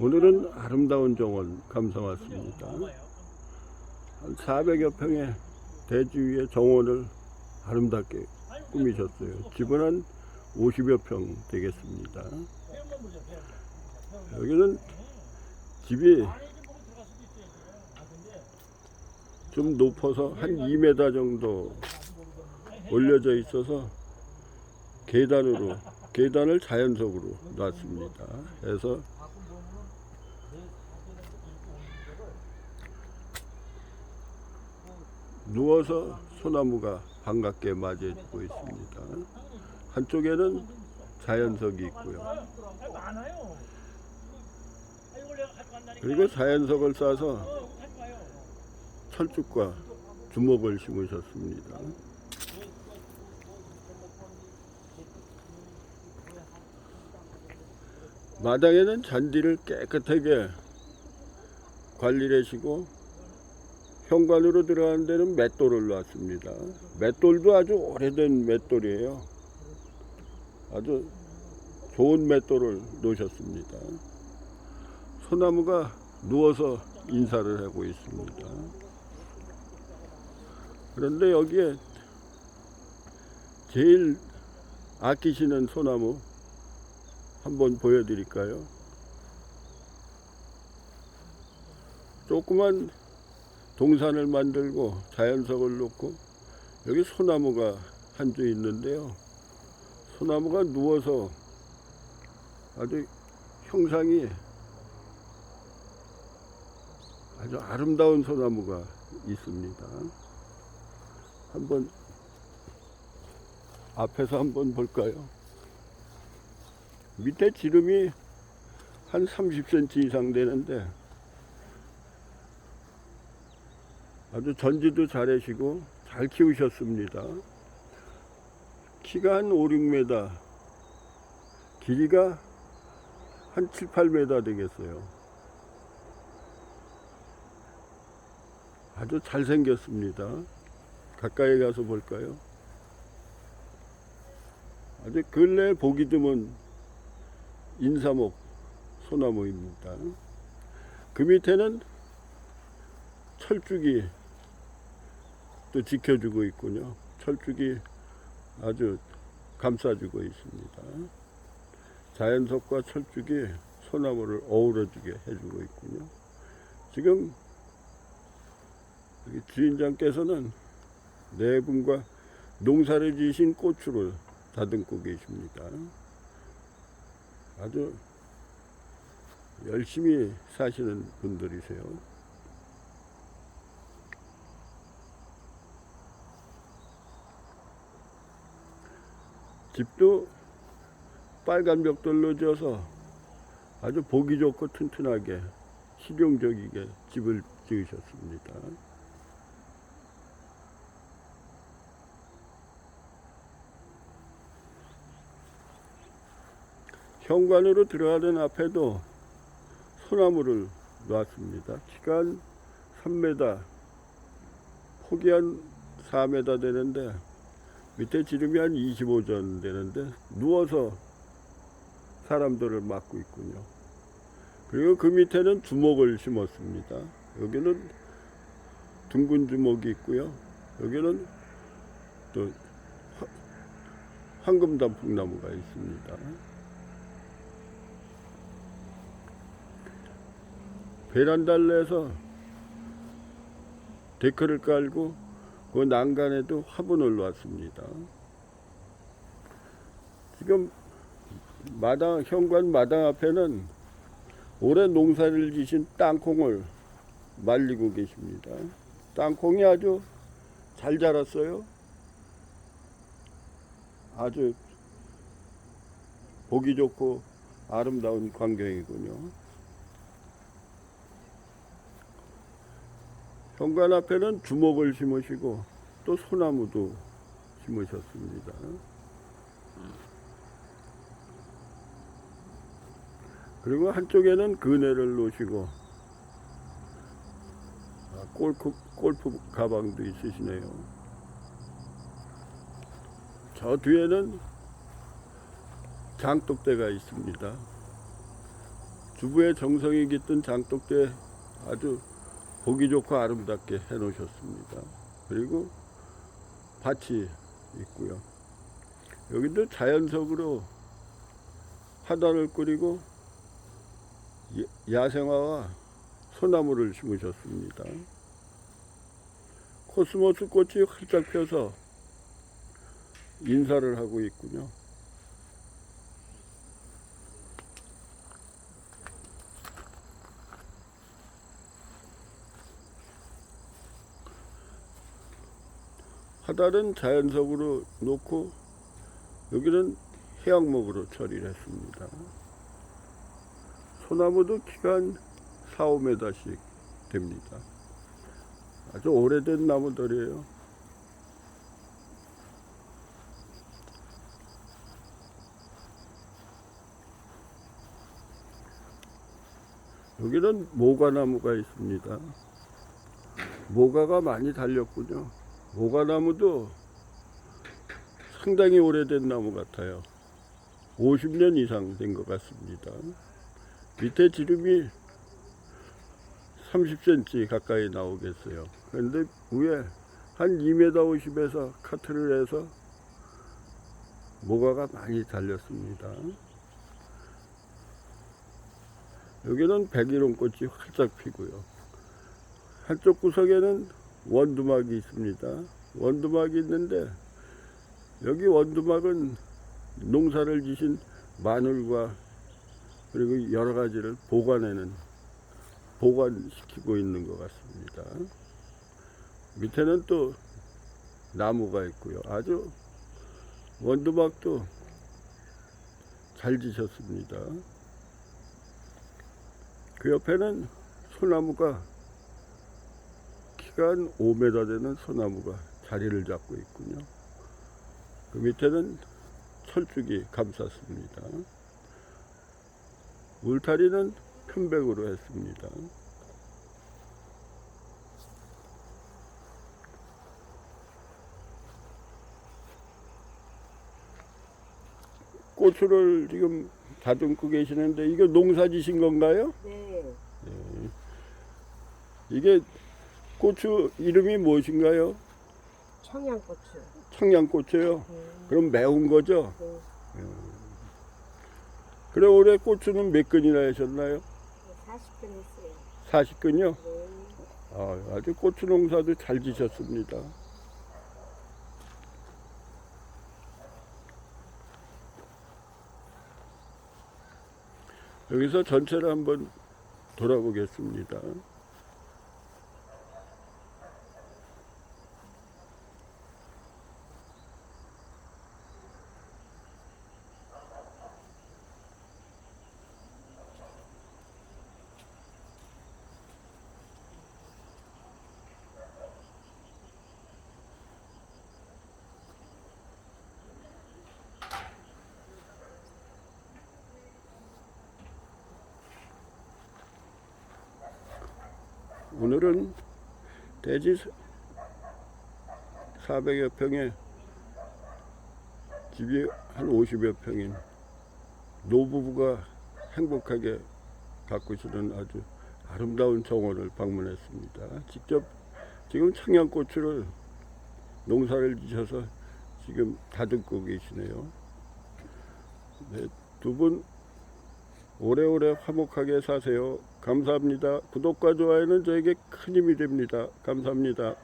오늘은 아름다운 정원 감상 왔습니다. 한 400여 평의 대지 위에 정원을 아름답게 꾸미셨어요. 집은 한 50여 평 되겠습니다. 여기는 집이 좀 높아서 한 2m 정도 올려져 있어서 계단으로 계단을 자연석으로 놨습니다. 그래서 누워서 소나무가 반갑게 맞이해주고 있습니다. 한쪽에는 자연석이 있고요. 그리고 자연석을 싸서 철쭉과 주먹을 심으셨습니다. 마당에는 잔디를 깨끗하게 관리를 하시고 현관으로 들어가는 데는 맷돌을 놨습니다. 맷돌도 아주 오래된 맷돌이에요. 아주 좋은 맷돌을 놓으셨습니다. 소나무가 누워서 인사를 하고 있습니다. 그런데 여기에 제일 아끼시는 소나무 한번 보여드릴까요? 조그만 동산을 만들고 자연석을 놓고 여기 소나무가 한주 있는데요. 소나무가 누워서 아주 형상이 아주 아름다운 소나무가 있습니다. 한번 앞에서 한번 볼까요? 밑에 지름이 한 30cm 이상 되는데 아주 전지도 잘하시고 잘 키우셨습니다. 키가 한 5, 6m, 길이가 한 7, 8m 되겠어요. 아주 잘생겼습니다. 가까이 가서 볼까요? 아주 근래 보기 드문 인사목 소나무입니다. 그 밑에는 철쭉이 또 지켜주고 있군요. 철쭉이 아주 감싸주고 있습니다. 자연석과 철쭉이 소나무를 어우러지게 해주고 있군요. 지금 주인장께서는 네 분과 농사를 지으신 고추를 다듬고 계십니다. 아주 열심히 사시는 분들이세요. 집도 빨간 벽돌로 지어서 아주 보기 좋고 튼튼하게 실용적이게 집을 지으셨습니다. 현관으로 들어가는 앞에도 소나무를 놨습니다. 한 3m, 폭이 한 4m 되는데 밑에 지름이 한 25전 되는데 누워서 사람들을 막고 있군요. 그리고 그 밑에는 주먹을 심었습니다. 여기는 둥근 주먹이 있고요. 여기는 또 화- 황금 단풍나무가 있습니다. 베란다를 내서 데크를 깔고 그 난간에도 화분을 놨습니다. 지금 마당 현관 마당 앞에는 올해 농사를 지신 땅콩을 말리고 계십니다. 땅콩이 아주 잘 자랐어요. 아주 보기 좋고 아름다운 광경이군요. 현관 앞에는 주먹을 심으시고 또 소나무도 심으셨습니다. 그리고 한쪽에는 그네를 놓으시고 아, 골프, 골프 가방도 있으시네요. 저 뒤에는 장독대가 있습니다. 두부의 정성이 깃든 장독대 아주 보기 좋고 아름답게 해 놓으셨습니다. 그리고 밭이 있고요. 여기도 자연석으로 화단을 꾸리고 야- 야생화와 소나무를 심으셨습니다. 코스모스 꽃이 활짝 펴서 인사를 하고 있군요. 화단은 자연석으로 놓고 여기는 해양목으로 처리를 했습니다. 소나무도 키가 한 4, 5m씩 됩니다. 아주 오래된 나무들이에요. 여기는 모가나무가 있습니다. 모가가 많이 달렸군요. 모가나무도 상당히 오래된 나무 같아요. 50년 이상 된 것 같습니다. 밑에 지름이 30cm 가까이 나오겠어요. 그런데 위에 한 2m 50에서 카트를 해서 모가가 많이 달렸습니다. 여기는 백일홍 꽃이 활짝 피고요. 한쪽 구석에는 원두막이 있습니다. 원두막이 있는데 여기 원두막은 농사를 지신 마늘과 그리고 여러 가지를 보관해는 보관시키고 있는 것 같습니다. 밑에는 또 나무가 있고요. 아주 원두막도 잘 지셨습니다. 그 옆에는 소나무가 한 5m 되는 소나무가 자리를 잡고 있군요. 그 밑에는 철쭉이 감쌌습니다. 울타리는 편백으로 했습니다. 고추를 지금 다듬고 계시는데 이거 농사 지신 건가요? 네. 이게 고추 이름이 무엇인가요? 청양고추. 청양고추요. 네. 그럼 매운 거죠? 네. 그래 올해 고추는 몇 근이나 하셨나요? 40분 했어요. 40근요? 네. 아, 아주 고추 농사도 잘 지셨습니다. 여기서 전체를 한번 돌아보겠습니다. 오늘은 대지 400여 평에 집이 한 50여 평인 노부부가 행복하게 가꾸시는 아주 아름다운 정원을 방문했습니다. 직접 지금 청양고추를 농사를 지셔서 지금 다듬고 계시네요. 네, 두분 오래오래 화목하게 사세요. 감사합니다. 구독과 좋아요는 저에게 큰 힘이 됩니다. 감사합니다.